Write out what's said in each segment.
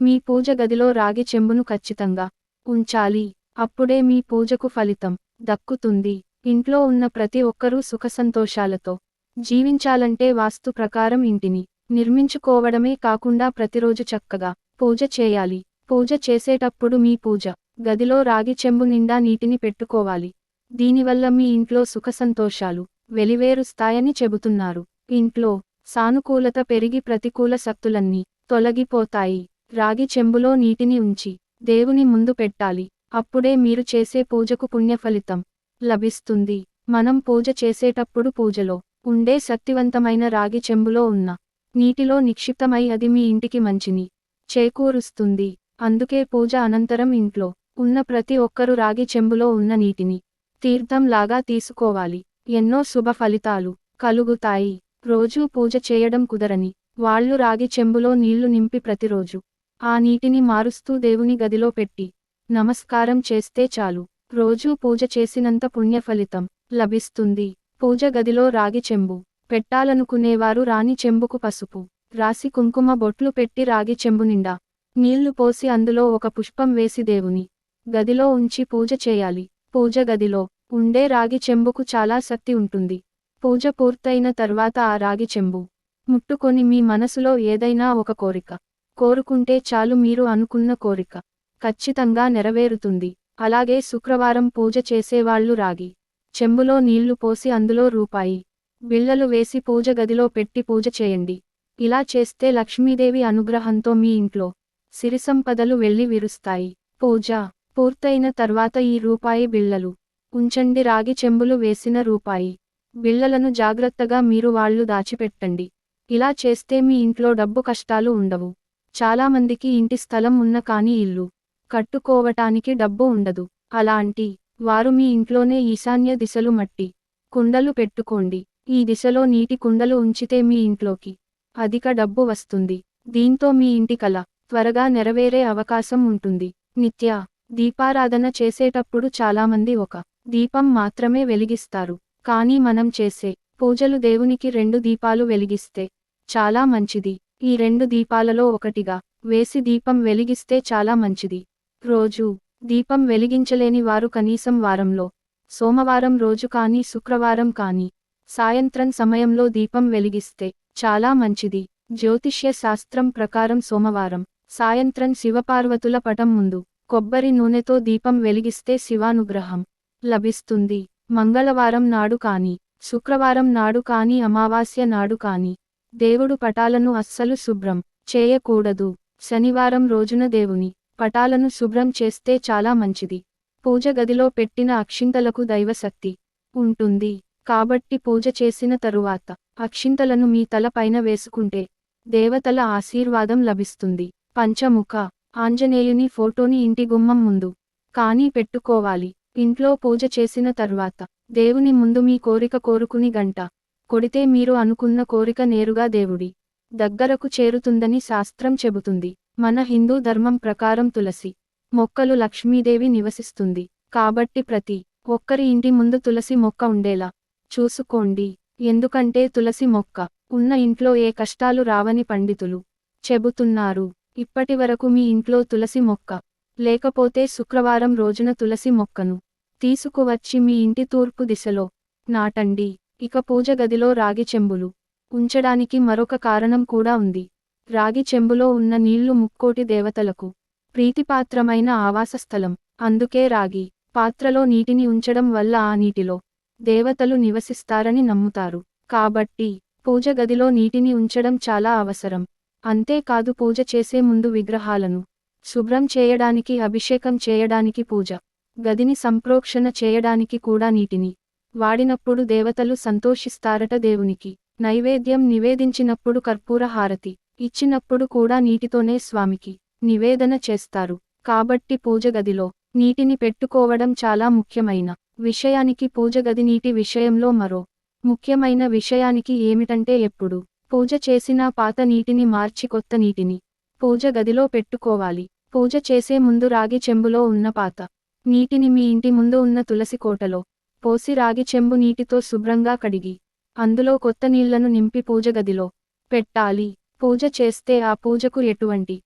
మీ పూజ గదిలో రాగి చెంబును ఖచ్చితంగా ఉంచాలి. అప్పుడే మీ పూజకు ఫలితం దక్కుతుంది. ఇంట్లో ఉన్న ప్రతి ఒక్కరూ సుఖసంతోషాలతో జీవించాలంటే వాస్తు ప్రకారం ఇంటిని నిర్మించుకోవడమే కాకుండా ప్రతిరోజు చక్కగా పూజ చేయాలి. పూజ చేసేటప్పుడు మీ పూజ గదిలో రాగి చెంబు నిండా నీటిని పెట్టుకోవాలి. దీనివల్ల మీ ఇంట్లో సుఖసంతోషాలు వెలివేరుస్తాయని చెబుతున్నారు. ఇంట్లో సానుకూలత పెరిగి ప్రతికూల శక్తులన్నీ తొలగిపోతాయి. రాగి చెంబులో నీటిని ఉంచి దేవుని ముందు పెట్టాలి. అప్పుడే మీరు చేసే పూజకు పుణ్యఫలితం లభిస్తుంది. మనం పూజ చేసేటప్పుడు పూజలో ఉండే శక్తివంతమైన రాగి చెంబులో ఉన్న నీటిలో నిక్షిప్తమై అది మీ ఇంటికి మంచిని చేకూరుస్తుంది. అందుకే పూజ అనంతరం ఇంట్లో ఉన్న ప్రతి ఒక్కరూ రాగి చెంబులో ఉన్న నీటిని తీర్థంలాగా తీసుకోవాలి. ఎన్నో శుభ ఫలితాలు కలుగుతాయి. రోజూ పూజ చేయడం కుదరని వాళ్ళు రాగి చెంబులో నీళ్ళు నింపి ప్రతిరోజు ఆ నీటిని మారుస్తూ దేవుని గదిలో పెట్టి నమస్కారం చేస్తే చాలు. రోజూ పూజ చేసినంత పుణ్యఫలితం లభిస్తుంది. పూజ గదిలో రాగి చెంబు పెట్టాలనుకునేవారు రాణి చెంబుకు పసుపు రాసి కుంకుమ బొట్లు పెట్టి రాగి చెంబు నిండా నీళ్ళు పోసి అందులో ఒక పుష్పం వేసి దేవుని గదిలో ఉంచి పూజ చేయాలి. పూజ గదిలో ఉండే రాగి చెంబుకు చాలా శక్తి ఉంటుంది. పూజ పూర్తయిన తర్వాత ఆ రాగి చెంబు ముట్టుకొని మీ మనసులో ఏదైనా ఒక కోరిక కోరుకుంటే చాలు మీరు అనుకున్న కోరిక ఖచ్చితంగా నెరవేరుతుంది. అలాగే శుక్రవారం పూజ చేసేవాళ్ళు రాగి చెంబులో నీళ్ళు పోసి అందులో రూపాయి బిళ్ళలు వేసి పూజ గదిలో పెట్టి పూజ చేయండి. ఇలా చేస్తే లక్ష్మీదేవి అనుగ్రహంతో మీ ఇంట్లో సిరిసంపదలు వెళ్ళి విరుస్తాయి. పూజ పూర్తయిన తర్వాత ఈ రూపాయి బిళ్ళలు ఉంచండి. రాగి చెంబులు వేసిన రూపాయి బిళ్ళలను జాగ్రత్తగా మీరు వాళ్ళు దాచిపెట్టండి. ఇలా చేస్తే మీ ఇంట్లో డబ్బు కష్టాలు ఉండవు. చాలామందికి ఇంటి స్థలం ఉన్న కాని ఇల్లు కట్టుకోవటానికి డబ్బు ఉండదు. అలాంటి వారు మీ ఇంట్లోనే ఈశాన్య దిశలు మట్టి కుండలు పెట్టుకోండి. ఈ దిశలో నీటి కుండలు ఉంచితే మీ ఇంట్లోకి అధిక డబ్బు వస్తుంది. దీంతో మీ ఇంటి కల త్వరగా నెరవేరే అవకాశం ఉంటుంది. నిత్య దీపారాధన చేసేటప్పుడు చాలామంది ఒక దీపం మాత్రమే వెలిగిస్తారు. కానీ మనం చేసే పూజలు దేవునికి రెండు దీపాలు వెలిగిస్తే చాలా మంచిది. ఈ రెండు దీపాలలో ఒకటిగా. వేసి దీపం వెలిగిస్తే చాలా మంచిది. రోజు దీపం వెలిగించలేని వారు కనీసం వారంలో. సోమవారం రోజు కానీ శుక్రవారం కానీ. సాయంత్రం సమయంలో దీపం వెలిగిస్తే చాలా మంచిది. జ్యోతిష్య శాస్త్రం ప్రకారం సోమవారం. సాయంత్రం శివపార్వతుల పటం ముందు కొబ్బరి నూనెతో దీపం వెలిగిస్తే శివానుగ్రహం లభిస్తుంది. మంగళవారం నాడు కానీ శుక్రవారం నాడు కానీ అమావాస్య నాడు కాని. దేవుడు పటాలను అస్సలు శుభ్రం చేయకూడదు. శనివారం రోజున దేవుని పటాలను శుభ్రం చేస్తే చాలా మంచిది. పూజ గదిలో పెట్టిన అక్షింతలకు దైవశక్తి ఉంటుంది. కాబట్టి పూజ చేసిన తరువాత అక్షింతలను మీ తల పైన వేసుకుంటే దేవతల ఆశీర్వాదం లభిస్తుంది. పంచముఖ ఆంజనేయుని ఫోటోని ఇంటి గుమ్మం ముందు కానీ పెట్టుకోవాలి. ఇంట్లో పూజ చేసిన తర్వాత దేవుని ముందు మీ కోరిక కోరుకుని గంట కొడితే మీరు అనుకున్న కోరిక నేరుగా దేవుడి దగ్గరకు చేరుతుందని శాస్త్రం చెబుతుంది. మన హిందూ ధర్మం ప్రకారం తులసి మొక్కలు లక్ష్మీదేవి నివసిస్తుంది. కాబట్టి ప్రతి ఒక్కరి ఇంటి ముందు తులసి మొక్క ఉండేలా చూసుకోండి. ఎందుకంటే తులసి మొక్క ఉన్న ఇంట్లో ఏ కష్టాలు రావని పండితులు చెబుతున్నారు. ఇప్పటివరకు మీ ఇంట్లో తులసి మొక్క లేకపోతే శుక్రవారం రోజున తులసి మొక్కను తీసుకువచ్చి మీ ఇంటి తూర్పు దిశలో నాటండి. ఇక పూజ గదిలో రాగి చెంబులు. ఉంచడానికి మరొక కారణం కూడా ఉంది. రాగి చెంబులో ఉన్న నీళ్ళు ముక్కోటి దేవతలకు ప్రీతిపాత్రమైన ఆవాస స్థలం. అందుకే రాగి పాత్రలో నీటిని ఉంచడం వల్ల ఆ నీటిలో దేవతలు నివసిస్తారని నమ్ముతారు. కాబట్టి పూజ గదిలో నీటిని ఉంచడం చాలా అవసరం. అంతేకాదు పూజ చేసే ముందు విగ్రహాలను శుభ్రం చేయడానికి అభిషేకం చేయడానికి పూజ గదిని సంప్రోక్షణ చేయడానికి కూడా నీటిని వాడినప్పుడు దేవతలు సంతోషిస్తారట దేవునికి. నైవేద్యం నివేదించినప్పుడు కర్పూర హారతి ఇచ్చినప్పుడు కూడా నీటితోనే స్వామికి నివేదన చేస్తారు. కాబట్టి పూజగదిలో నీటిని పెట్టుకోవడం చాలా ముఖ్యమైన విషయానికి పూజగది నీటి విషయంలో మరో ముఖ్యమైన విషయానికి ఏమిటంటే ఎప్పుడు పూజ చేసినా పాత నీటిని మార్చి కొత్త నీటిని పూజ గదిలో పెట్టుకోవాలి. పూజ చేసే ముందు రాగి చెంబులో ఉన్న పాత నీటిని మీ ఇంటి ముందు ఉన్న తులసి కోటలో పోసి రాగి చెంబు నీటితో శుభ్రంగా కడిగి అందులో కొత్త నీళ్ళను నింపి పూజగదిలో పెట్టాలి. పూజ చేస్తే ఆ పూజకు ఎటువంటి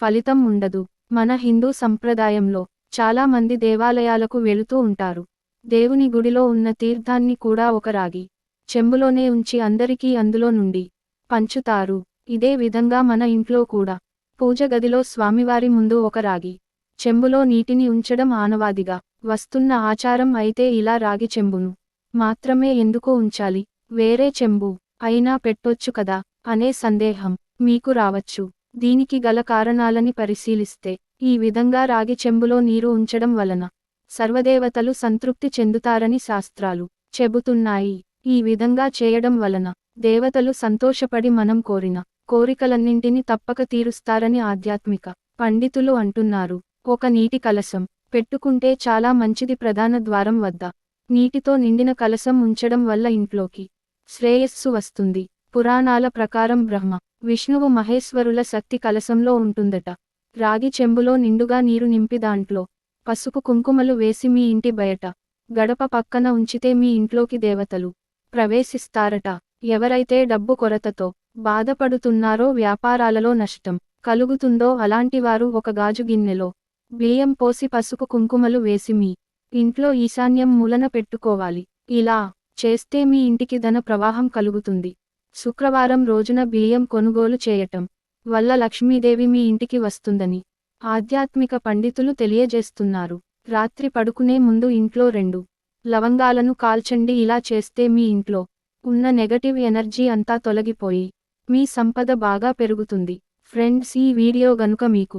ఫలితం ఉండదు. మన హిందూ సంప్రదాయంలో చాలా మంది దేవాలయాలకు వెళుతూ ఉంటారు. దేవుని గుడిలో ఉన్న తీర్థాన్ని కూడా ఒక రాగి చెంబులోనే ఉంచి అందరికీ అందులో నుండి పంచుతారు. ఇదే విధంగా మన ఇంట్లో కూడా పూజ గదిలో స్వామివారి ముందు ఒక రాగి చెంబులో నీటిని ఉంచడం ఆనవాదిగా వస్తున్న ఆచారం అయితే ఇలా రాగి చెంబును. మాత్రమే ఎందుకు ఉంచాలి. వేరే చెంబు అయినా పెట్టొచ్చు కదా అనే సందేహం మీకు రావచ్చు. దీనికి గల కారణాలని పరిశీలిస్తే ఈ విధంగా రాగి చెంబులో నీరు ఉంచడం వలన సర్వదేవతలు సంతృప్తి చెందుతారని శాస్త్రాలు చెబుతున్నాయి. ఈ విధంగా చేయడం వలన దేవతలు సంతోషపడి మనం కోరిన కోరికలన్నింటినీ తప్పక తీరుస్తారని ఆధ్యాత్మిక పండితులు అంటున్నారు. ఒక నీటి కలశం పెట్టుకుంటే చాలా మంచిది ప్రధాన ద్వారం వద్ద. నీటితో నిండిన కలశం ఉంచడం వల్ల ఇంట్లోకి శ్రేయస్సు వస్తుంది. పురాణాల ప్రకారం బ్రహ్మ విష్ణువు మహేశ్వరుల శక్తి కలశంలో ఉంటుందట. రాగి చెంబులో నిండుగా నీరు నింపి దాంట్లో పసుపు కుంకుమలు వేసి మీ ఇంటి బయట గడప పక్కన ఉంచితే మీ ఇంట్లోకి దేవతలు ప్రవేశిస్తారట. ఎవరైతే డబ్బు కొరతతో బాధపడుతున్నారో వ్యాపారాలలో నష్టం కలుగుతుందో అలాంటివారు ఒక గాజు గిన్నెలో బియ్యం పోసి పసుపు కుంకుమలు వేసి మీ ఇంట్లో ఈశాన్యం మూలన పెట్టుకోవాలి. ఇలా చేస్తే మీ ఇంటికి ధన ప్రవాహం కలుగుతుంది. శుక్రవారం రోజున బియ్యం కొనుగోలు చేయటం వల్ల లక్ష్మీదేవి మీ ఇంటికి వస్తుందని ఆధ్యాత్మిక పండితులు తెలియజేస్తున్నారు. రాత్రి పడుకునే ముందు ఇంట్లో రెండు లవంగాలను కాల్చండి. ఇలా చేస్తే మీ ఇంట్లో ఉన్న నెగటివ్ ఎనర్జీ అంతా తొలగిపోయి మీ సంపద బాగా పెరుగుతుంది. ఫ్రెండ్స్ ఈ వీడియో గనుక మీకు